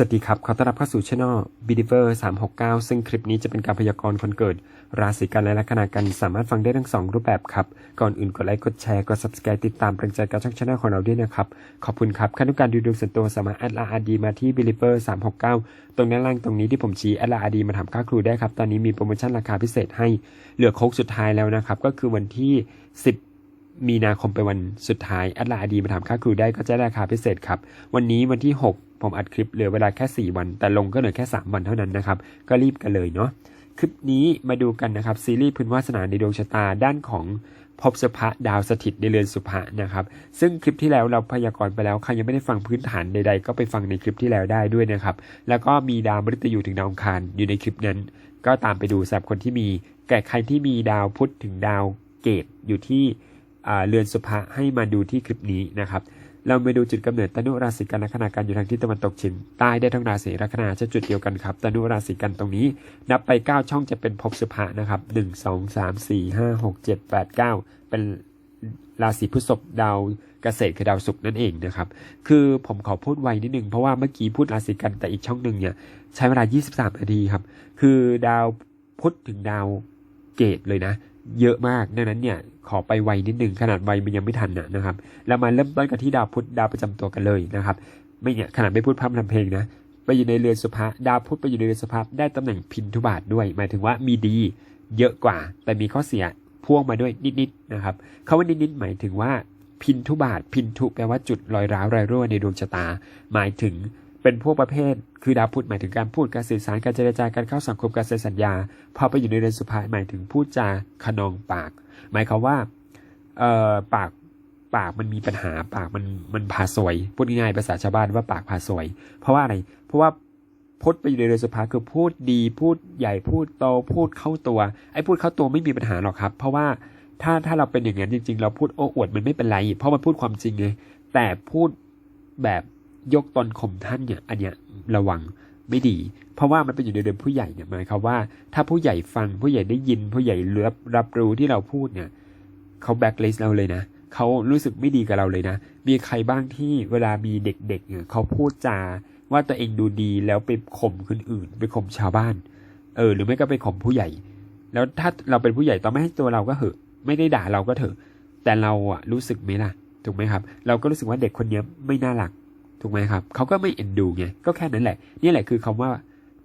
สวัสดีครับ ขอต้อนรับเข้าสู่ช่อง b e l i v e r 369 ซึ่งคลิปนี้จะเป็นการพยากรณ์คนเกิด ราศีกันและลัคนากัน สามารถฟังได้ทั้ง 2 รูปแบบครับ ก่อนอื่นกดไลค์ กดแชร์ กด subscribe ติดตามเป็นใจกับช่องช่องของเราด้วยนะครับ ขอบคุณครับขั้นตองการดูดวงส่วนตัวสามารถแอดไลน์ดีมาที่ b e l i v e r 369 ตรงด้นล่างตรงนี้ที่ผมชี้แอดไลน์ดีมาถามค่าครูได้ครับ ตอนนี้มีโปรโมชั่นราคาพิเศษให้ เหลือโค้งสุดท้ายแล้วนะครับ ก็คือวันที่ 10มีนาคมไปนวันสุดท้ายแอดไลน์ดีมาถามค่าครูได้ก็จะได้ราคาพิเศษครับ วันนี้วันที่ 6 ผมอัดคลิปเหลือเวลาแค่ 4 วัน แต่ลงก็เหลือแค่ 3 วันเท่านั้นนะครับ ก็รีบกันเลยเนาะคลิปนี้มาดูกันนะครับ ซีรีส์พื้นวาสนาในดวงชะตาด้านของภพสภะดาวสถิตในเรือนสุภะนะครับ ซึ่งคลิปที่แล้วเราพยากรณ์ไปแล้วใครยังไม่ได้ฟังพื้นฐานใดๆ ก็ไปฟังในคลิปที่แล้วได้ด้วยนะครับ แล้วก็มีดาวมฤตยูถึงดาวอังคารอยู่ในคลิปนั้น ก็ตามไปดูสำหรับคนที่มีแก่ใครที่มีดาวพุธถึงดาวเกตอยู่ที่เรือนสุภะให้มาดูที่คลิปนี้นะครับ เราไปดูจุดกำเนิดตนุราศีกันลัคนากันอยู่ทางทิศตะวันตกเฉียงใต้ได้ทั้งราศีลัคนาจะจุดเดียวกันครับตนุราศีกันตรงนี้ นับไป 9 ช่องจะเป็นภพสุภะนะครับ 1 2 3 4 5 6 7 8 9 เป็นราศีพฤษภดาวเกษตรคือดาวศุกร์นั่นเองนะครับ คือผมขอพูดไวนิดนึงเพราะว่าเมื่อกี้พูดราศีกันแต่อีกช่องหนึ่งเนี่ยใช้เวลา 23 นาทีครับ คือดาวพุธถึงดาวเกตเลยนะ เยอะมาก ดังนั้นเนี่ยขอไปไวนิดนึงขนาดไวมันยังไม่ทันนะนะครับ แล้วมาเริ่มต้นกันที่ดาวพุธดาวประจำตัวกันเลยนะครับ ไม่เนี่ยขนาดไม่พูดพร่ำทำเพลงนะ ไปอยู่ในเรือนสุภะดาวพุธไปอยู่ในเรือนสุภะได้ตำแหน่งพินทุบาทด้วย หมายถึงว่ามีดีเยอะกว่า แต่มีข้อเสียพ่วงมาด้วยนิดๆนะครับคาว่านิดๆหมายถึงว่าพินทุบาทพินทุแปลว่าจุดรอยร้าวรอยรั่วในดวงชะตา หมายถึง เป็นพวกประเภท คือดาวพุธหมายถึงการพูดการสื่อสารการเจรจาการเข้าสังคมการเซ็นสัญญา พอไปอยู่ในเรือนสุภะหมายถึงพูดจาขนองปาก หมายความว่าเอ่อปากปากมันมีปัญหาปากมันมันพาสวย พูดง่ายๆภาษาชาวบ้านว่าปากพาสวย เพราะว่าอะไร เพราะว่าพจน์ไปอยู่ในเรือนสุภาคือพูดดีพูดใหญ่พูดโตพูดเข้าตัวไอ้พูดเข้าตัวไม่มีปัญหาหรอกครับ เพราะว่าถ้าถ้าเราเป็นอย่างนั้นจริง ๆ เราพูดโอ้อวดมันไม่เป็นไร เพราะมันพูดความจริงไงแต่พูดแบบ ยกตนข่มท่านเนี่ยอันเนี้ยระวังไม่ดี เพราะว่ามันเป็นอยู่ในเรือนผู้ใหญ่เนี่ยหมายความว่า ถ้าผู้ใหญ่ฟังผู้ใหญ่ได้ยิน ผู้ใหญ่รับรับรู้ที่เราพูดเนี่ยเขาแบ็คเลสเราเลยนะเขารู้สึกไม่ดีกับเราเลยนะ มีใครบ้างที่เวลามีเด็กๆเนี่ยเขาพูดจาว่าตัวเองดูดีแล้วไปข่มคนอื่น ไปข่มชาวบ้าน เออ หรือไม่ก็ไปข่มผู้ใหญ่ แล้วถ้าเราเป็นผู้ใหญ่ต่อไม่ให้ตัวเราก็เหอะ ไม่ได้ด่าเราก็เถอะ แต่เราอะรู้สึกไหมล่ะ ถูกไหมครับ เราก็รู้สึกว่าเด็กคนนี้ไม่น่ารัก ถูกไหมครับเขาก็ไม่เอ็นดูไงก็แค่นั้นแหละ นี่แหละคือคำว่า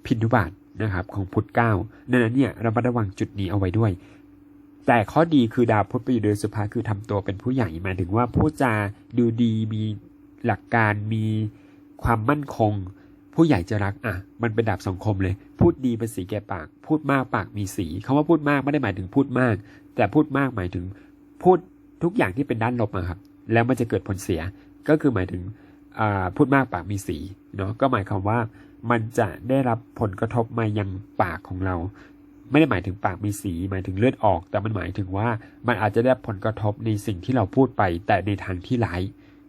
พินทุบาทนะครับของพุทธเก้าดังนั้นเนี่ยเราระวังจุดนี้เอาไว้ด้วย แต่ข้อดีคือดาวพุธไปอยู่เดือนสุภาคือทำตัวเป็นผู้ใหญ่หมายถึงว่าพูดจาดูดีมีหลักการมีความมั่นคง ผู้ใหญ่จะรักอะ มันเป็นดาบสองคมเลย พูดดีเป็นสีแก่ปาก พูดมากปากมีสีคำว่าพูดมากไม่ได้หมายถึงพูดมาก แต่พูดมากหมายถึงพูดทุกอย่างที่เป็นด้านลบอะครับ แล้วมันจะเกิดผลเสียก็คือหมายถึง พูดมากปากมีสีเนาะก็หมายความว่ามันจะได้รับผลกระทบมายังปากของเรา ไม่ได้หมายถึงปากมีสี หมายถึงเลือดออก แต่มันหมายถึงว่ามันอาจจะได้ผลกระทบในสิ่งที่เราพูดไป แต่ในทางที่ร้าย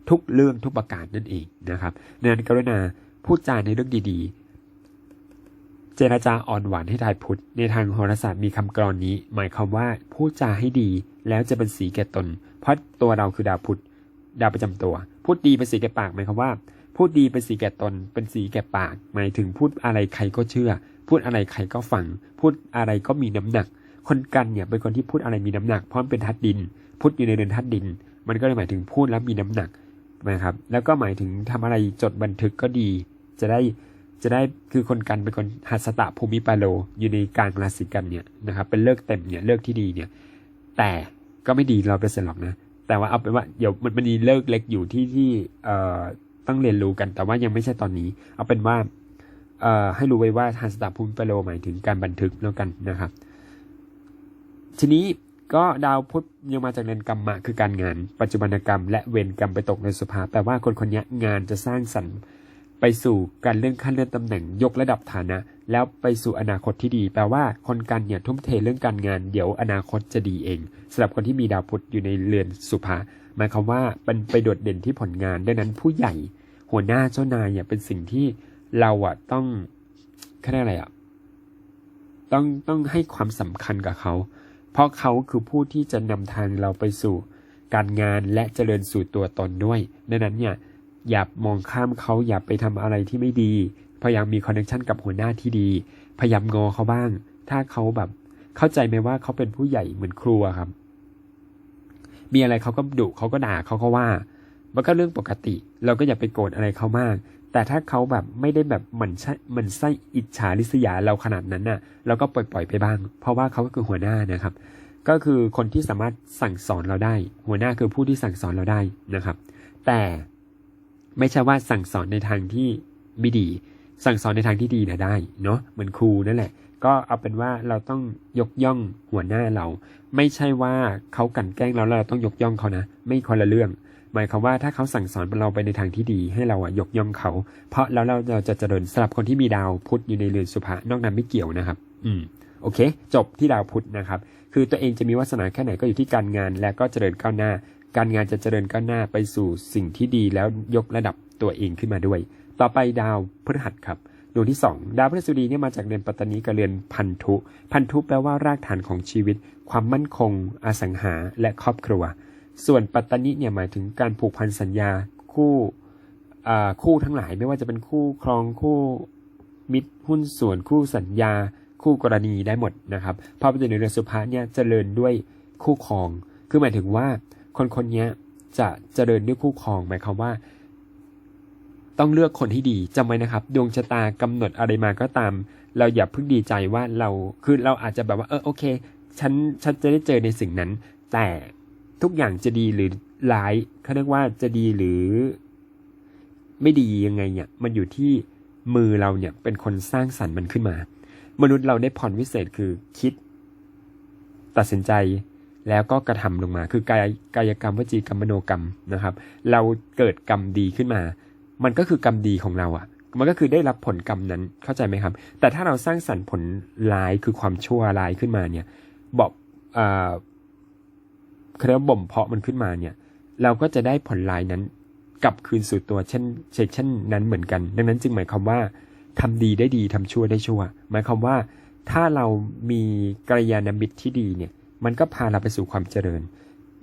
ทุกเรื่องทุกประการนั่นเองนะครับดังนั้นกรุณาพูดจาในเรื่องดีๆ เจรจาอ่อนหวานให้ทายพุทธในทางโหราศาสตร์มีคำกรอนนี้ หมายความว่าพูดจาให้ดีแล้วจะเป็นสีแก่ตน เพราะตัวเราคือดาวพุธดาวประจำตัว พูดดีเป็นสีแก่ปากหมายความว่า พูดดีเป็นสีแก่ตน เป็นสีแก่ปาก หมายถึงพูดอะไรใครก็เชื่อ พูดอะไรใครก็ฟัง พูดอะไรก็มีน้ำหนัก คนกันเนี่ยเป็นคนที่พูดอะไรมีน้ำหนัก เพราะมันเป็นธาตุดินพุธอยู่ในเรือนธาตุดิน มันก็เลยหมายถึงพูดแล้วมีน้ำหนักนะครับ แล้วก็หมายถึงทำอะไรจดบันทึกก็ดี จะได้จะได้คือคนกันเป็นคนหัสตะภูมิปาโลอยู่ในกลางราศีกันเนี่ยนะครับเป็นเลิกเต็มเนี่ยเลิกที่ดีเนี่ยแต่ก็ไม่ดีเราเปอร์เซ็นต์หรอกนะ แต่ว่าเอาเป็นว่าเดี๋ยวมันมันมีเลิกเล็กอยู่ที่ที่เอ่อต้องเรียนรู้กัน แต่ว่ายังไม่ใช่ตอนนี้ เอาเป็นว่าเอ่อให้รู้ไว้ว่าทานสตาภูมิปโลหมายถึงการบันทึกแล้วกันนะครับ ทีนี้ก็ดาวพุธยังมาจากเรือนกรรมะคือการงาน ปัจจุบันกรรม และเวรกรรมไปตกในสุภาแปลว่าคนคนนี้งานจะสร้างสรรค์ ไปสู่การเลื่อนขั้นเลื่อนตำแหน่งยกระดับฐานะ แล้วไปสู่อนาคตที่ดี แปลว่าคนกันเนี่ยทุ่มเทเรื่องการงาน เดี๋ยวอนาคตจะดีเองสำหรับคนที่มีดาวพุธอยู่ในเรือนสุภาหมายความว่าเป็นไปโดดเด่นที่ผลงาน ดังนั้นผู้ใหญ่ หัวหน้าเจ้านายเนี่ยเป็นสิ่งที่เราอะต้องเขาเรียกอะไรอะต้องต้องให้ความสำคัญกับเขา เพราะเขาคือผู้ที่จะนำทางเราไปสู่การงานและเจริญสู่ตัวตนด้วยดังนั้นเนี่ย อย่ามองข้ามเขาอย่าไปทำอะไรที่ไม่ดี พยายามมีคอนเนคชันกับหัวหน้าที่ดี พยายามงอเขาบ้าง ถ้าเขาแบบเข้าใจไหมว่าเขาเป็นผู้ใหญ่เหมือนครูอะครับ มีอะไรเขาก็ดุเขาก็ด่าเขาก็ว่า มันก็เรื่องปกติ เราก็อย่าไปโกรธอะไรเขามาก แต่ถ้าเขาแบบไม่ได้แบบเหมือนใช่เหมือนไส้อิจฉาริษยาเราขนาดนั้นน่ะ เราก็ปล่อยปล่อยๆไปบ้าง เพราะว่าเขาก็คือหัวหน้านะครับ ก็คือคนที่สามารถสั่งสอนเราได้ หัวหน้าคือผู้ที่สั่งสอนเราได้นะครับ แต่ ไม่ใช่ว่าสั่งสอนในทางที่ไม่ดี สั่งสอนในทางที่ดีนะได้เนาะเหมือนครูนั่นแหละ ก็เอาเป็นว่าเราต้องยกย่องหัวหน้าเรา ไม่ใช่ว่าเขากันแกล้งเราแล้วเราต้องยกย่องเขานะ ไม่คนละเรื่อง หมายความว่าถ้าเขาสั่งสอนเราไปในทางที่ดี ให้เราอะยกย่องเขา เพราะแล้วเราเราจะเจริญสำหรับคนที่มีดาวพุธอยู่ในเรือนสุภะนอกนั้นไม่เกี่ยวนะครับ อืมโอเค จบที่ดาวพุธนะครับ คือตัวเองจะมีวาสนาแค่ไหนก็อยู่ที่การงาน และก็เจริญก้าวหน้า การงานจะเจริญก้าวหน้าไปสู่สิ่งที่ดีแล้วยกระดับตัวเองขึ้นมาด้วย ต่อไปดาวพฤหัสครับดวงที่ 2 ดาวพฤหัสบดีเนี่ยมาจากเรือนปัตตานีกับเรือนพันธุ พันธุแปลว่ารากฐานของชีวิต ความมั่นคง อสังหา และครอบครัว ส่วนปัตตานีเนี่ยหมายถึงการผูกพันสัญญาคู่อ่าคู่ทั้งหลายไม่ว่าจะเป็นคู่ครองคู่มิตรหุ้นส่วนคู่สัญญา คู่กรณีได้หมดนะครับพราะเป็นในเรือนสุภาเนี่ยเจริญด้วยคู่ครอง คือหมายถึงว่า คนคนนี้จะเจริญด้วยคู่ครองหมายความว่า ต้องเลือกคนที่ดีจำไว้นะครับ ดวงชะตากำหนดอะไรมาก็ตาม เราอย่าเพิ่งดีใจว่าเราคือเราอาจจะแบบว่า เออโอเค ฉันฉันจะได้เจอในสิ่งนั้น แต่ทุกอย่างจะดีหรือร้ายเขาเรียกว่าจะดีหรือ ไม่ดียังไงเนี่ย มันอยู่ที่มือเราเนี่ยเป็นคนสร้างสรรค์มันขึ้นมา มนุษย์เราได้พรวิเศษคือคิด ตัดสินใจ แล้วก็กระทำลงมา คือกายกายกรรมวจีกรรมมโนกรรมนะครับ เราเกิดกรรมดีขึ้นมา มันก็คือกรรมดีของเราอะ่ะ มันก็คือได้รับผลกรรมนั้นเข้าใจไหมครับ แต่ถ้าเราสร้างสรรค์ผลร้ายคือความชั่วร้ายขึ้นมาเนี่ยบอกอ่าเขาเรียกว่าบ่มเพาะมันขึ้นมาเนี่ย เราก็จะได้ผลร้ายนั้นกลับคืนสู่ตัวเช่นเช่นเช่นนั้นเหมือนกัน ดังนั้นจึงหมายความว่าทำดีได้ดีทำชั่วได้ชั่ว หมายความว่าถ้าเรามีกัลยาณมิตรที่ดีเนี่ย มันก็พาเราไปสู่ความเจริญ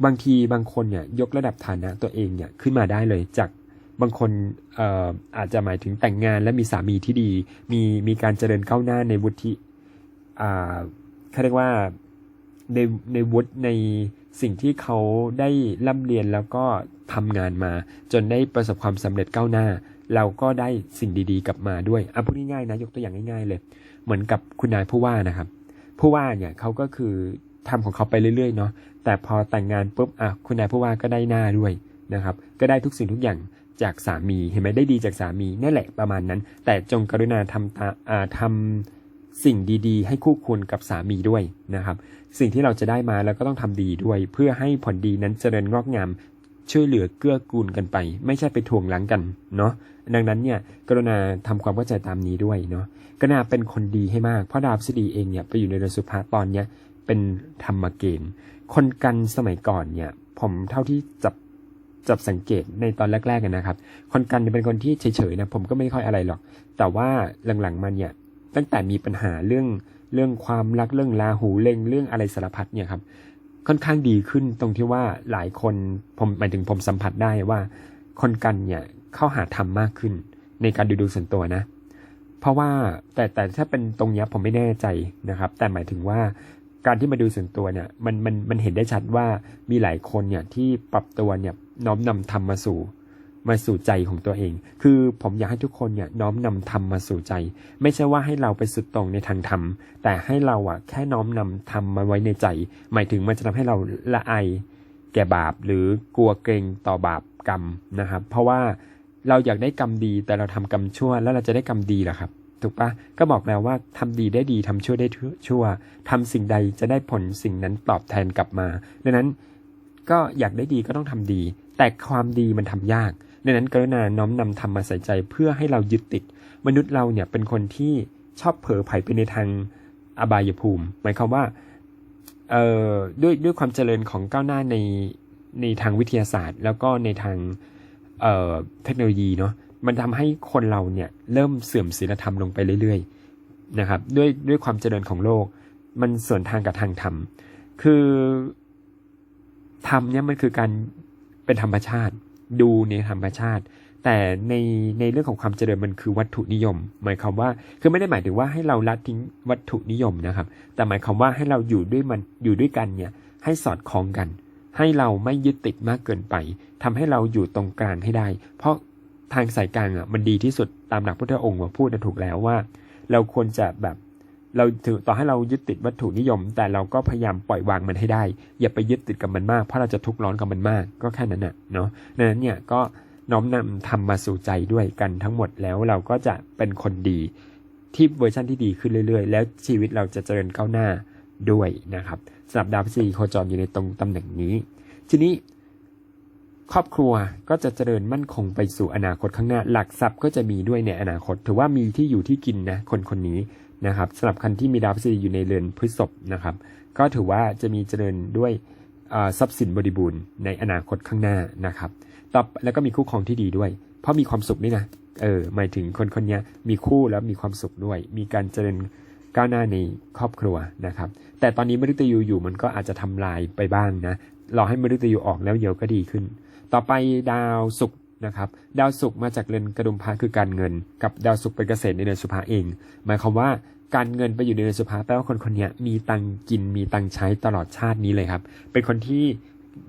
บางทีบางคนเนี่ยยกระดับฐานะตัวเองเนี่ยขึ้นมาได้เลยจากบางคนอ่อาจจะหมายถึงแต่งงานและมีสามีที่ดี มีมีการเจริญก้าวหน้าในวุฒิเขาเรียกว่าในในวุฒิในสิ่งที่เขาได้ร่ำเรียนแล้วก็ทำงานมา จนได้ประสบความสำเร็จก้าวหน้า เราก็ได้สิ่งดีๆ กลับมาด้วยอะพูดง่ายๆนะยกตัวอย่างง่าย ๆ เลย เหมือนกับคุณนายผู้ว่านะครับ ผู้ว่าเนี่ยเขาก็คือ ทำของเขาไปเรื่อยๆเนาะแต่พอแต่งงานปุ๊บอะคุณนายผู้ว่าก็ได้หน้าด้วยนะครับก็ได้ทุกสิ่งทุกอย่างจากสามีเห็นไหมได้ดีจากสามีนั่นแหละประมาณนั้น แต่จงกรุณาทำตาอ่าทำสิ่งดีๆ ให้คู่ควรกับสามีด้วยนะครับ สิ่งที่เราจะได้มาแล้วก็ต้องทำดีด้วย เพื่อให้ผลดีนั้นเจริญงอกงามช่วยเหลือเกื้อกูลกันไป ไม่ใช่ไปทวงหลังกันเนาะดังนั้นเนี่ยกรุณาทำความเข้าใจตามนี้ด้วยเนาะกรุณาเป็นคนดีให้มากเพราะดาวพฤษฎีเองเนี่ยไปอยู่ในเรือนสุภาตอนเนี้ย เป็นธรรมเกณฑ์ คนกันสมัยก่อนเนี่ย ผมเท่าที่จับจับสังเกตในตอนแรกๆกันนะครับ คนกันเนี่ยเป็นคนที่เฉยๆนะผมก็ไม่ค่อยอะไรหรอก แต่ว่าหลังๆมาเนี่ยตั้งแต่มีปัญหาเรื่องเรื่องความรักเรื่องลาหูเล็งเรื่องอะไรสารพัดเนี่ยครับ ค่อนข้างดีขึ้นตรงที่ว่าหลายคนผมหมายถึงผมสัมผัสได้ว่า คนกันเนี่ยเข้าหาธรรมมากขึ้น ในการดูดูส่วนตัวนะ เพราะว่าแต่แต่ถ้าเป็นตรงนี้ผมไม่แน่ใจนะครับ แต่หมายถึงว่า การที่มาดูส่วนตัวเนี่ยมันมันมันเห็นได้ชัดว่ามีหลายคนเนี่ยที่ปรับตัวเนี่ยน้อมนำธรรมมาสู่มาสู่ใจของตัวเอง คือผมอยากให้ทุกคนเนี่ยน้อมนำธรรมมาสู่ใจ ไม่ใช่ว่าให้เราไปสุดตรงในทางธรรม แต่ให้เราอะแค่น้อมนำธรรมมาไว้ในใจ หมายถึงมันจะทำให้เราละอายแก่บาปหรือกลัวเกรงต่อบาปกรรมนะครับ เพราะว่าเราอยากได้กรรมดีแต่เราทำกรรมชั่วแล้วเราจะได้กรรมดีหรอครับ ถูกปะก็บอกแล้วว่าทำดีได้ดีทำชั่วได้ชั่วทำสิ่งใดจะได้ผลสิ่งนั้นตอบแทนกลับมา ดังนั้นก็อยากได้ดีก็ต้องทำดี แต่ความดีมันทำยากดังนั้นกรุณาน้อมนำธรรมมาใส่ใจเพื่อให้เรายึดติด มนุษย์เราเนี่ยเป็นคนที่ชอบเผลอไผไปในทางอบายภูมิ หมายความว่าเอ่อด้วยด้วยความเจริญของก้าวหน้าในในทางวิทยาศาสตร์ แล้วก็ในทางเอ่อเทคโนโลยีเนาะ มันทำให้คนเราเนี่ยเริ่มเสื่อมศีลธรรมลงไปเรื่อยๆนะครับด้วยด้วยความเจริญของโลก มันส่วนทางกับทางธรรม คือธรรมเนี่ยมันคือการเป็นธรรมชาติ ดูในธรรมชาติ แต่ในในเรื่องของความเจริญมันคือวัตถุนิยม หมายความว่าคือไม่ได้หมายถึงว่าให้เราละทิ้งวัตถุนิยมนะครับ แต่หมายความว่าให้เราอยู่ด้วยมันอยู่ด้วยกันเนี่ยให้สอดคล้องกัน ให้เราไม่ยึดติดมากเกินไปทำให้เราอยู่ตรงกลางให้ได้ เพราะ ทางสายกลางอะมันดีที่สุดตามหลักพุทธองค์มาพูดถูกแล้วว่า เราควรจะแบบเราถือต่อให้เรายึดติดวัตถุนิยม แต่เราก็พยายามปล่อยวางมันให้ได้ อย่าไปยึดติดกับมันมาก เพราะเราจะทุกข์ร้อนกับมันมาก ก็แค่นั้นน่ะเนาะดังนั้นเนี่ยก็น้อมนำทำมาสู่ใจด้วยกันทั้งหมดแล้วเราก็จะเป็นคนดีที่เวอร์ชันที่ดีขึ้นเรื่อยๆ แล้วชีวิตเราจะเจริญก้าวหน้าด้วยนะครับสำหรับดาวพฤษฎีโคจรอยู่ในตรงตำแหน่งนี้ ทีนี้ ครอบครัวก็จะเจริญมั่นคงไปสู่อนาคตข้างหน้า หลักทรัพย์ก็จะมีด้วยในอนาคต ถือว่ามีที่อยู่ที่กินนะคนคนนี้นะครับสำหรับคันที่มีดาวพฤษฎีอยู่ในเรือนพฤษภนะครับ ก็ถือว่าจะมีเจริญด้วยทรัพย์สินบริบูรณ์ในอนาคตข้างหน้านะครับต่อแล้วก็มีคู่ครองที่ดีด้วย เพราะมีความสุขนี่นะเออหมายถึงคนคนนี้มีคู่แล้วมีความสุขด้วย มีการเจริญก้าวหน้าในครอบครัวนะครับ แต่ตอนนี้มฤตยูอยู่มันก็อาจจะทำลายไปบ้างนะรอให้มฤตยูออกแล้วเดี๋ยวก็ดีขึ้น ต่อไปดาวศุกร์นะครับ ดาวศุกร์มาจากเรือนกระดุมพระคือการเงิน กับดาวศุกร์เป็นเกษตรในเดือนสุภาเอง หมายความว่าการเงินไปอยู่ในเดือนสุภาแปลว่าคนคนนี้มีตังค์กินมีตังค์ใช้ตลอดชาตินี้เลยครับ เป็นคนที่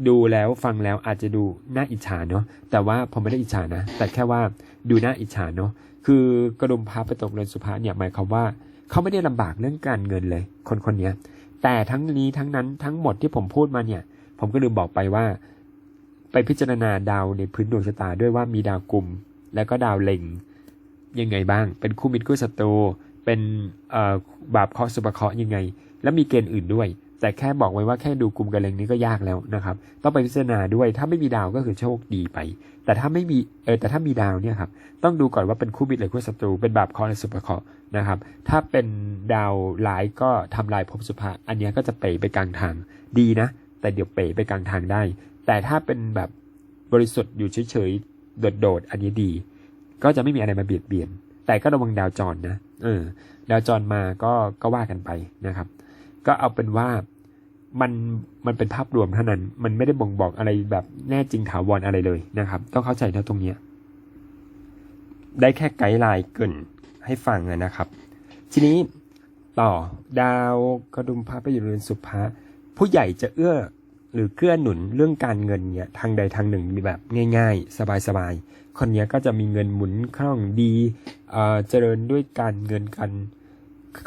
ดูแล้วฟังแล้วอาจจะดูน่าอิจฉาเนาะแต่ว่าผมไม่ได้อิจฉานะ แต่แค่ว่าดูน่าอิจฉาเนาะคือกระดุมพระไปตกเรือนสุภาเนี่ยหมายความว่าเขาไม่ได้ลำบากเรื่องการเงินเลย คนคนนี้แต่ทั้งนี้ทั้งนั้นทั้งหมดที่ผมพูดมาเนี่ย ผมก็ลืมบอกไปว่า ไปพิจารณาดาวในพื้นดวงชะตาด้วยว่ามีดาวกลุ่ม แล้วก็ดาวเล็งยังไงบ้าง เป็นคู่มิตรคู่ศัตรูเป็นบาปเคราะห์สุภเคราะห์ยังไง แล้วมีเกณฑ์อื่นด้วย แต่แค่บอกไว้ว่าแค่ดูกลุ่มกับเล็งนี้ก็ยากแล้วนะครับ ต้องไปพิจารณาด้วยถ้าไม่มีดาวก็คือโชคดีไป แต่ถ้าไม่มีเออแต่ถ้ามีดาวเนี่ยครับต้องดูก่อนว่าเป็นคู่มิตรหรือคู่ศัตรูเป็นบาปเคราะห์หรือสุภเคราะห์นะครับ ถ้าเป็นดาวร้ายก็ทำลายภพสุภะอันนี้ก็จะเป๋ไปกลางทางดีนะ แต่เดี๋ยวเป๋ไปกลางทางได้ แต่ถ้าเป็นแบบบริสุทธิ์อยู่เฉยๆ โดดๆ อันนี้ดี ก็จะไม่มีอะไรมาเบียดเบียน แต่ก็ระวังดาวจรนะ เออ ดาวจรมาก็ก็ว่ากันไปนะครับ ก็เอาเป็นว่ามันมันเป็นภาพรวมเท่านั้น มันไม่ได้บ่งบอกอะไรแบบแน่จริงถาวรอะไรเลยนะครับ ต้องเข้าใจเท่าตรงเนี้ย ได้แค่ไกด์ไลน์เกินให้ฟังนะครับ ทีนี้ต่อดาวกระดุมพระไปอยู่เรือนสุภะผู้ใหญ่จะเอื้อ หรือเกื้อหนุนเรื่องการเงินเนี่ยทางใดทางหนึ่งมีแบบง่าย ๆ สบายๆ คนเนี้ยก็จะมีเงินหมุนคล่องดีเอ่อเจริญด้วยการเงินกัน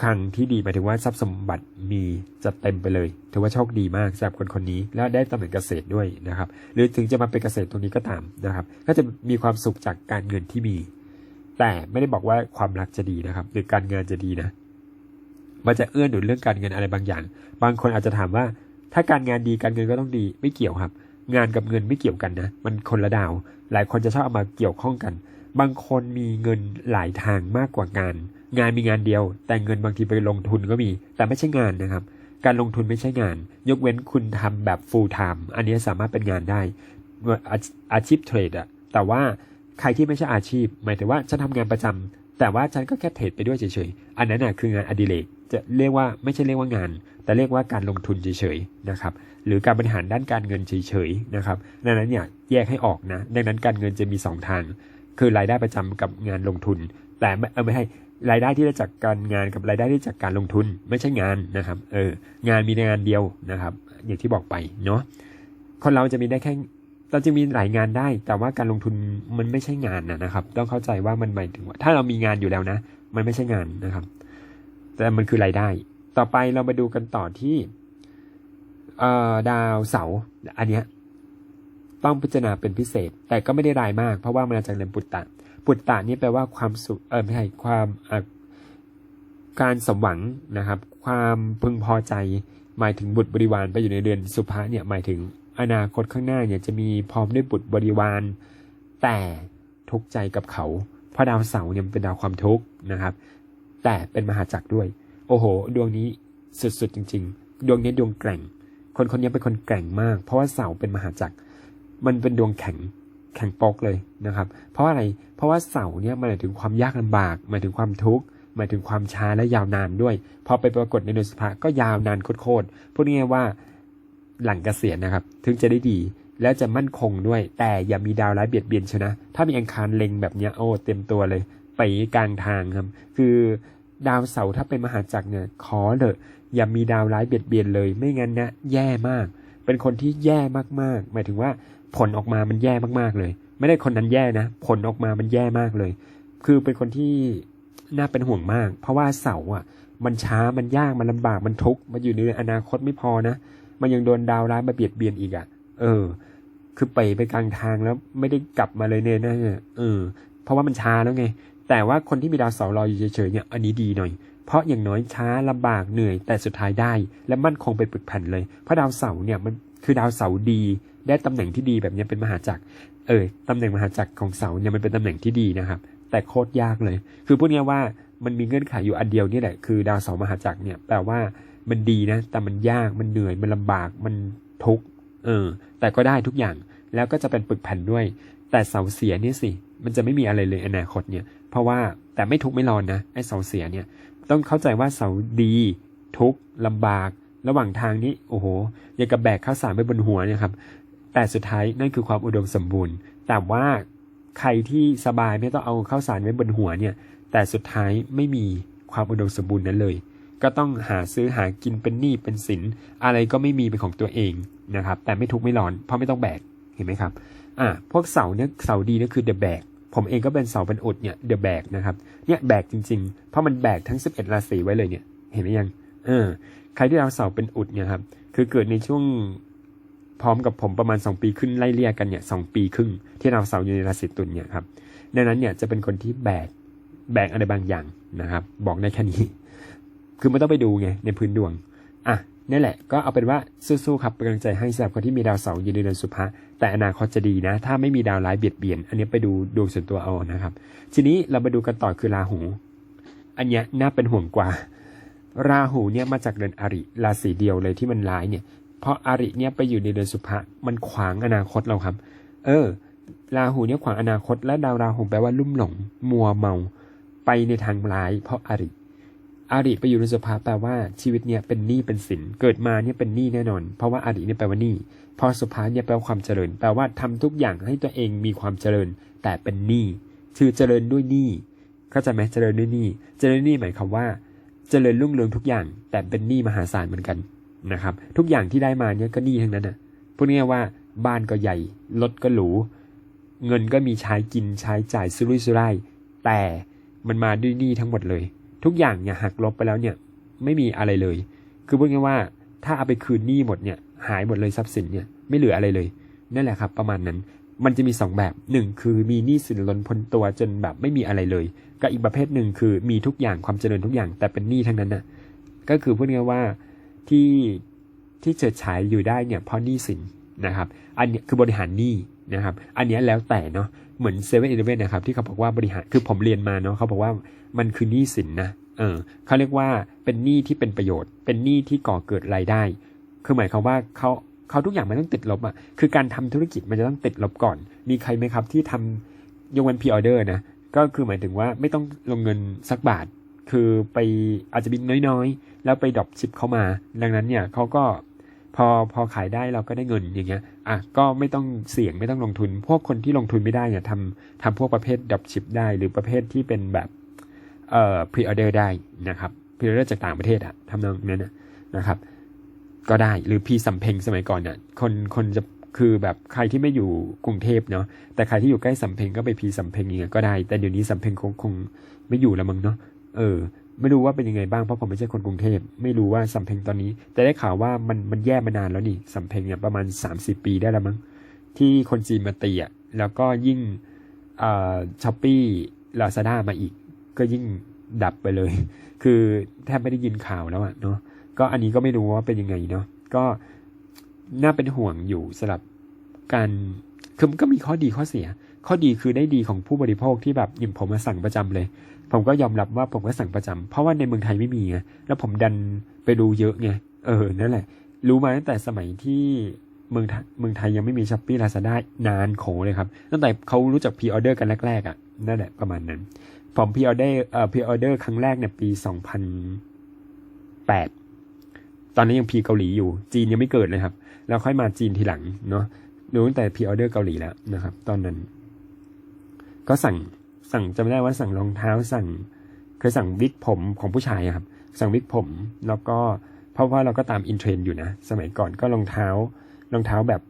คังที่ดีหมายถึงว่าทรัพย์สมบัติมีจะเต็มไปเลย ถือว่าโชคดีมากสำหรับคนคนนี้ แล้วได้ตำแหน่งเกษตรด้วยนะครับ หรือถึงจะมาเป็นเกษตรตรงนี้ก็ตามนะครับ ก็จะมีความสุขจากการเงินที่มี แต่ไม่ได้บอกว่าความรักจะดีนะครับ หรือการเงินจะดีนะ มันจะเอื้อหนุนเรื่องการเงินอะไรบางอย่าง บางคนอาจจะถามว่า ถ้าการงานดีการเงินก็ต้องดีไม่เกี่ยวครับ งานกับเงินไม่เกี่ยวกันนะ มันคนละดาว หลายคนจะชอบเอามาเกี่ยวข้องกัน บางคนมีเงินหลายทางมากกว่างาน งานมีงานเดียว แต่เงินบางทีไปลงทุนก็มี แต่ไม่ใช่งานนะครับ การลงทุนไม่ใช่งาน ยกเว้นคุณทำแบบ full time อันนี้สามารถเป็นงานได้อาอาชีพเทรดอะแต่ว่าใครที่ไม่ใช่อาชีพ หมายถึงว่าฉันทำงานประจำ แต่ว่าฉันก็แค่เทรดไปด้วยเฉยๆ อันนั้นน่ะคืองานอดิเรกจะเรียกว่าไม่ใช่เรียกว่างาน แต่เรียกว่าการลงทุนเฉยๆนะครับหรือการบริหารด้านการเงินเฉยๆนะครับดังนั้นเนี่ยแยกให้ออกนะ ดังนั้นการเงินจะมี 2 ทาง คือรายได้ประจำกับงานลงทุน แต่ไม่เออไม่ให้รายได้ที่ได้จากการงานกับรายได้ที่จากการลงทุนไม่ใช่งานนะครับเอองานมีงานเดียวนะครับ อย่างที่บอกไปเนาะคนเราจะมีได้แค่ เราจะมีหลายงานได้ แต่ว่าการลงทุนมันไม่ใช่งานนะนะครับ ต้องเข้าใจว่ามันหมายถึงว่าถ้าเรามีงานอยู่แล้วนะ มันไม่ใช่งานนะครับ แต่มันคือรายได้ ต่อไปเรามาดูกันต่อที่เออดาวเสาร์อันเนี้ยต้องพิจารณาเป็นพิเศษ แต่ก็ไม่ได้รายมาก เพราะว่ามันมาจากเรือนปุตตะ ปุตตะนี่แปลว่าความสุขเออไม่ใช่ความการสมหวังนะครับ ความพึงพอใจ หมายถึงบุตรบริวารไปอยู่ในเรือนสุภะเนี่ยหมายถึง อนาคตข้างหน้าเนี่ยจะมีพร้อมด้วยบุตรบริวาร แต่ทุกใจกับเขาเพราะดาวเสาร์เนี่ยมันเป็นดาวความทุกข์นะครับ แต่เป็นมหาจักรด้วย โอ้โห ดวงนี้สุดๆจริง ๆ ดวงนี้ดวงแกร่ง คนคนนี้เป็นคนแกร่งมาก เพราะว่าเสาเป็นมหาจักร มันเป็นดวงแข็งแข็งปอกเลยนะครับ เพราะอะไร เพราะว่าเสาเนี่ยมันหมายถึงความยากลำบากหมายถึงความทุกข์หมายถึงความช้าและยาวนานด้วย พอไปปรากฏในดือนสุภาก็ยาวนานโคตรๆพูดง่ายๆว่า หลังเกษียณนะครับ ถึงจะได้ดีแล้วจะมั่นคงด้วย แต่อย่ามีดาวร้ายเบียดเบียนชนะ ถ้ามีอังคารเล็งแบบเนี้ยโอ้เต็มตัวเลย ไปกลางทางครับ คือดาวเสาร์ถ้าเป็นมหาจักรเนี่ยขอเถอะอย่ามีดาวร้ายเบียดเบียนเลย ไม่งั้นนะแย่มาก เป็นคนที่แย่มากๆ หมายถึงว่าผลออกมามันแย่มากๆเลย ไม่ได้คนนั้นแย่นะ ผลออกมามันแย่มากเลย คือเป็นคนที่น่าเป็นห่วงมาก เพราะว่าเสาร์อะ มันช้ามันยากมันลำบากมันทุกข์มันอยู่ในอนาคตไม่พอนะ มันยังโดนดาวร้ายมาเบียดเบียนอีกอะ เออ คือไปไปกลางทางแล้วไม่ได้กลับมาเลยเนี่ยนะเออ เพราะว่ามันช้าแล้วไง แต่ว่าคนที่มีดาวเสาร์รออยู่เฉยๆเนี่ยอันนี้ดีหน่อย เพราะอย่างน้อยช้าลำบากเหนื่อยแต่สุดท้ายได้ และมั่นคงเป็นปึกแผ่นเลย เพราะดาวเสาร์เนี่ยมันคือดาวเสาร์ดีได้ตำแหน่งที่ดีแบบนี้เป็นมหาจักร เออตำแหน่งมหาจักรของเสาเนี่ยมันเป็นตำแหน่งที่ดีนะครับ แต่โคตรยากเลย คือพูดง่ายว่ามันมีเงื่อนไขอยู่อันเดียวนี่แหละ คือดาวเสามหาจักรเนี่ยแปลว่า มันดีนะ แต่มันยากมันเหนื่อยมันลำบากมันทุกข์เออ แต่ก็ได้ทุกอย่างแล้วก็จะเป็นปึกแผ่นด้วย แต่เสาเสียเนี่ยสิมันจะไม่มีอะไรเลยอนาคตเนี่ย เพราะว่าแต่ไม่ทุกข์ไม่ร้อนนะไอ้เสาเสียเนี่ย ต้องเข้าใจว่าเสาดีทุกข์ลำบาก ระหว่างทางนี้โอ้โหอย่างกับแบกข้าวสารไปบนหัวเนี่ยครับแต่สุดท้ายนั่นคือความอุดมสมบูรณ์ แต่ว่าใครที่สบายไม่ต้องเอาข้าวสารไว้บนหัวเนี่ย แต่สุดท้ายไม่มีความอุดมสมบูรณ์นั้นเลย ก็ต้องหาซื้อหากินเป็นหนี้เป็นสิน อะไรก็ไม่มีเป็นของตัวเองนะครับ แต่ไม่ทุกข์ไม่ร้อน เพราะไม่ต้องแบกเห็นไหมครับอ่าพวกเสาเนี่ยเสาดีเนี่ยคือ the bag ผมเองก็เป็นเสาเป็นอุดเนี่ย the bag นะครับเนี่ยแบกจริงๆ เพราะมันแบกทั้ง 11 ราศีไว้เลยเนี่ย เห็นไหมยังเออใครที่ดาเสาเป็นอุดเนี่ยครับคือเกิดในช่วงพร้อมกับผมประมาณ 2 ปีขึ้นไล่เลี่ยกันเนี่ยสปีครึ่งที่ดาเสาอยู่ในราศีตุลเนี่ยครับดังนั้นเนี่ยจะเป็นคนที่แบกแบกอะไรบางอย่างนะครับ บอกได้แค่นี้ คือไม่ต้องไปดูไงในพื้นดวง อะนี่แหละ ก็เอาเป็นว่าสู้ๆครับเป็นกำลังใจให้สำหรับคนที่มีดาวเสาร์ยู่ในเดือนสุภะแต่อนาคตจะดีนะ ถ้าไม่มีดาวร้ายเบียดเบียน อันนี้ไปดูดวงส่วนตัวเอานะครับ ทีนี้เรามาดูกันต่อคือราหู อันเนี้ยน่าเป็นห่วงกว่า ราหูเนี่ยมาจากเดือนอริราศีเดียวเลยที่มันร้ายเนี่ย เพราะอริเนี่ยไปอยู่ในเดือนสุภะมันขวางอนาคตเราครับ เออ ราหูเนี่ยขวางอนาคต และดาวราหูแปลว่าลุ่มหลง มัวเมา ไปในทางร้าย เพราะอริ อาริไปอยู่ในสภาแปลว่าชีวิตเนี่ยเป็นหนี้เป็นสิน เกิดมาเนี่ยเป็นหนี้แน่นอน เพราะว่าอาริเนี่ยแปลว่าหนี้ พอสุภาเนี่ยแปลว่าความเจริญ แปลว่าทำทุกอย่างให้ตัวเองมีความเจริญ แต่เป็นหนี้ คือเจริญด้วยหนี้ เข้าใจไหมเจริญด้วยหนี้ เจริญหนี้หมายความว่า เจริญรุ่งเรืองทุกอย่าง แต่เป็นหนี้มหาศาลเหมือนกันนะครับ ทุกอย่างที่ได้มาเนี่ยก็หนี้ทั้งนั้นนะพูดง่ายว่าบ้านก็ใหญ่ รถก็หรู เงินก็มีใช้กินใช้จ่ายสุรุ่ยสุร่าย แต่มันมาด้วยหนี้ทั้งหมดเลย ทุกอย่างเนี่ยหักลบไปแล้วเนี่ย ไม่มีอะไรเลย คือพูดง่ายว่าถ้าเอาไปคืนหนี้หมดเนี่ยหายหมดเลยทรัพย์สินเนี่ยไม่เหลืออะไรเลยนั่นแหละครับ ประมาณนั้น มันจะมีสองแบบหนึ่งคือมีหนี้สินล้นพ้นตัวจนแบบไม่มีอะไรเลยกับอีกประเภทหนึ่งคือมีทุกอย่างความเจริญทุกอย่างแต่เป็นหนี้ทั้งนั้นนะก็คือพูดง่ายว่าที่ที่เฉิดฉายอยู่ได้เนี่ยเพราะหนี้สินนะครับ อันนี้คือบริหารหนี้ นะครับ อันนี้แล้วแต่เนาะ เหมือนเซเว่นอีเลฟเว่นนะครับที่เขาบอกว่าบริหาร คือผมเรียนมาเนาะเขาบอกว่ามันคือหนี้สินนะ เออเขาเรียกว่าเป็นหนี้ที่เป็นประโยชน์ เป็นหนี้ที่ก่อเกิดรายได้ คือหมายความว่าเขาเขาทุกอย่างมันต้องติดลบอะ คือการทำธุรกิจมันจะต้องติดลบก่อน มีใครไหมครับที่ทำยกเว้นพีออเดอร์นะ ก็คือหมายถึงว่าไม่ต้องลงเงินสักบาท คือไปอาจจะบินน้อยๆ แล้วไปดรอปชิปเข้ามา ดังนั้นเนี่ยเขาก็พอพอขายได้เราก็ได้เงินอย่างเงี้ย อะก็ไม่ต้องเสี่ยงไม่ต้องลงทุน พวกคนที่ลงทุนไม่ได้เนี่ยทำทำพวกประเภทดรอปชิปได้หรือประเภทที่เป็นแบบเอ่อพรีออเดอร์ได้นะครับพรีออเดอร์จากต่างประเทศอะทำนองนั้นนะนะครับ ก็ได้หรือพีสำเพงสมัยก่อนเนี่ยคนคนจะคือแบบใครที่ไม่อยู่กรุงเทพเนาะแต่ใครที่อยู่ใกล้สำเพงก็ไปพีสำเพ็งองเงี้ยก็ได้ แต่เดี๋ยวนี้สำเพงคงคงไม่อยู่แล้วมั้งเนาะเออ ไม่รู้ว่าเป็นยังไงบ้างเพราะผมไม่ใช่คนกรุงเทพไม่รู้ว่าสำเพ็งตอนนี้ แต่ได้ข่าวว่ามันมันแย่มานานแล้วนี่สำเพ็งเนี่ยประมาณ 3 0 ปีได้แล้วมั้งที่คนจีนมาตีอะแล้วก็ยิ่งอ่อช้อปปี้ลาซาด้ามาอีก ก็ยิ่งดับไปเลย คือแทบไม่ได้ยินข่าวแล้วอะเนาะก็อันนี้ก็ไม่รู้ว่าเป็นยังไงเนาะก็น่าเป็นห่วงอยู่สำหรับการคือมันก็มีข้อดีข้อเสีย ข้อดีคือได้ดีของผู้บริโภคที่แบบอย่งผมมาสั่งประจำเลย ผมก็ยอมรับว่าผมก็สั่งประจำเพราะว่าในเมืองไทยไม่มีไงแล้วผมดันไปดูเยอะไงเออนั่นแหละ รู้มาตั้งแต่สมัยที่เมืองไทยเมืองไทยยังไม่มีช้อปปี้ลาซาด้านานโขเลยครับ ตั้งแต่เขารู้จักพรีออเดอร์กันแรกๆอะนั่นแหละประมาณนั้น ผมพรีออเดอร์เอ่อพรีออเดอร์ครั้งแรกเนี่ยปีสองพันแปดตอนนั้นยังพีเกาหลีอยู่ จีนยังไม่เกิดเลยครับ แล้วค่อยมาจีนทีหลังเนาะรู้ตั้งแต่พ r ออเดอร์เกาหลีแล้วนะครับ ตอนนั้น ก็สั่ง สั่งจำไม่ได้ว่าสั่งรองเท้าสั่งเคยสั่งวิกผมของผู้ชายครับ สั่งวิกผม แล้วก็เพราะว่าเราก็ตามอินเทรนด์อยู่นะ สมัยก่อนก็รองเท้ารองเท้าแบบ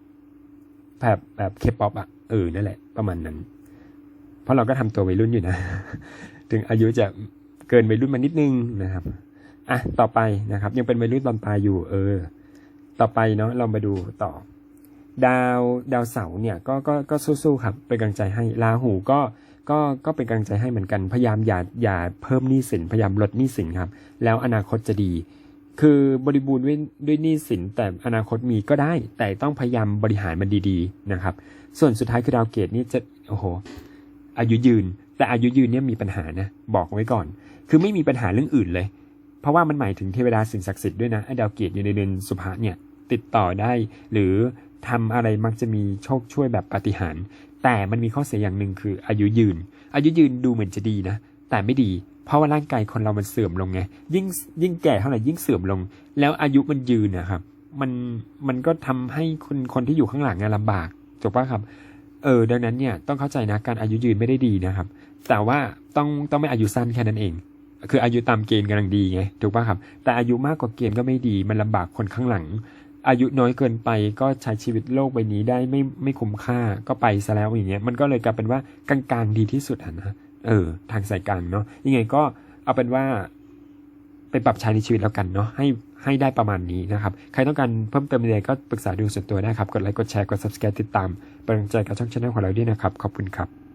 แบบแบบเคป๊อปอะเออนั่นแหละประมาณนั้น เพราะเราก็ทำตัววัยรุ่นอยู่นะ ถึงอายุจะเกินวัยรุ่นมานิดนึงนะครับอะต่อไปนะครับ ยังเป็นวัยรุ่นตอนปลายอยู่ เออ ต่อไปเนาะเรามาดูต่อ ดาวดาวเสาเนี่ยก็ก็ก็สู้ๆครับเป็นกำลังใจให้ลาหูก็ ก็ก็เป็นกำลังใจให้เหมือนกัน พยายามอย่าอย่าเพิ่มหนี้สินพยายามลดหนี้สินครับ แล้วอนาคตจะดี คือบริบูรณ์ด้วยด้วยหนี้สินแต่อนาคตมีก็ได้ แต่ต้องพยายามบริหารมันดีๆนะครับ ส่วนสุดท้ายคือดาวเกตนี่จะโอ้โหอายุยืน แต่อายุยืนเนี่ยมีปัญหานะบอกไว้ก่อน คือไม่มีปัญหาเรื่องอื่นเลย เพราะว่ามันหมายถึงเทวดาสิ่งศักดิ์สิทธิ์ด้วยนะดาวเกตอยู่ในเดือนสุภะเนี่ยติดต่อได้หรือทำอะไรมักจะมีโชคช่วยแบบปาฏิหาริย์ แต่มันมีข้อเสียอย่างหนึ่งคืออายุยืน อายุยืนดูเหมือนจะดีนะ แต่ไม่ดี เพราะว่าร่างกายคนเรามันเสื่อมลงไง ยิ่งยิ่งแก่เท่าไหร่ยิ่งเสื่อมลง แล้วอายุมันยืนนะครับ มันมันก็ทำให้คนคนที่อยู่ข้างหลังเนี่ยลำบากถูกปะครับ เออ ดังนั้นเนี่ยต้องเข้าใจนะการอายุยืนไม่ได้ดีนะครับ แต่ว่าต้องต้องไม่อายุสั้นแค่นั้นเอง คืออายุตามเกณฑ์กำลังดีไงถูกป่ะครับ แต่อายุมากกว่าเกณฑ์ก็ไม่ดี มันลำบากคนข้างหลัง อายุน้อยเกินไปก็ใช้ชีวิตโลกใบนี้ได้ไม่ไม่คุ้มค่าก็ไปซะแล้วอย่างเงี้ยมันก็เลยกลายเป็นว่ากลางๆดีที่สุดะนะเออ ทางสายกลางเนาะยังไงก็เอาเป็นว่าไปปรับใช้ในชีวิตแล้วกันเนาะให้ให้ได้ประมาณนี้นะครับ ใครต้องการเพิ่มเติมอะไรก็ปรึกษาดูส่วนตัวได้ครับ กดไลค์กดแชร์กด subscribe ติดตามเป็นกำลังใจกับช่องช anel ของเราด้วยนะครับ ขอบคุณครับ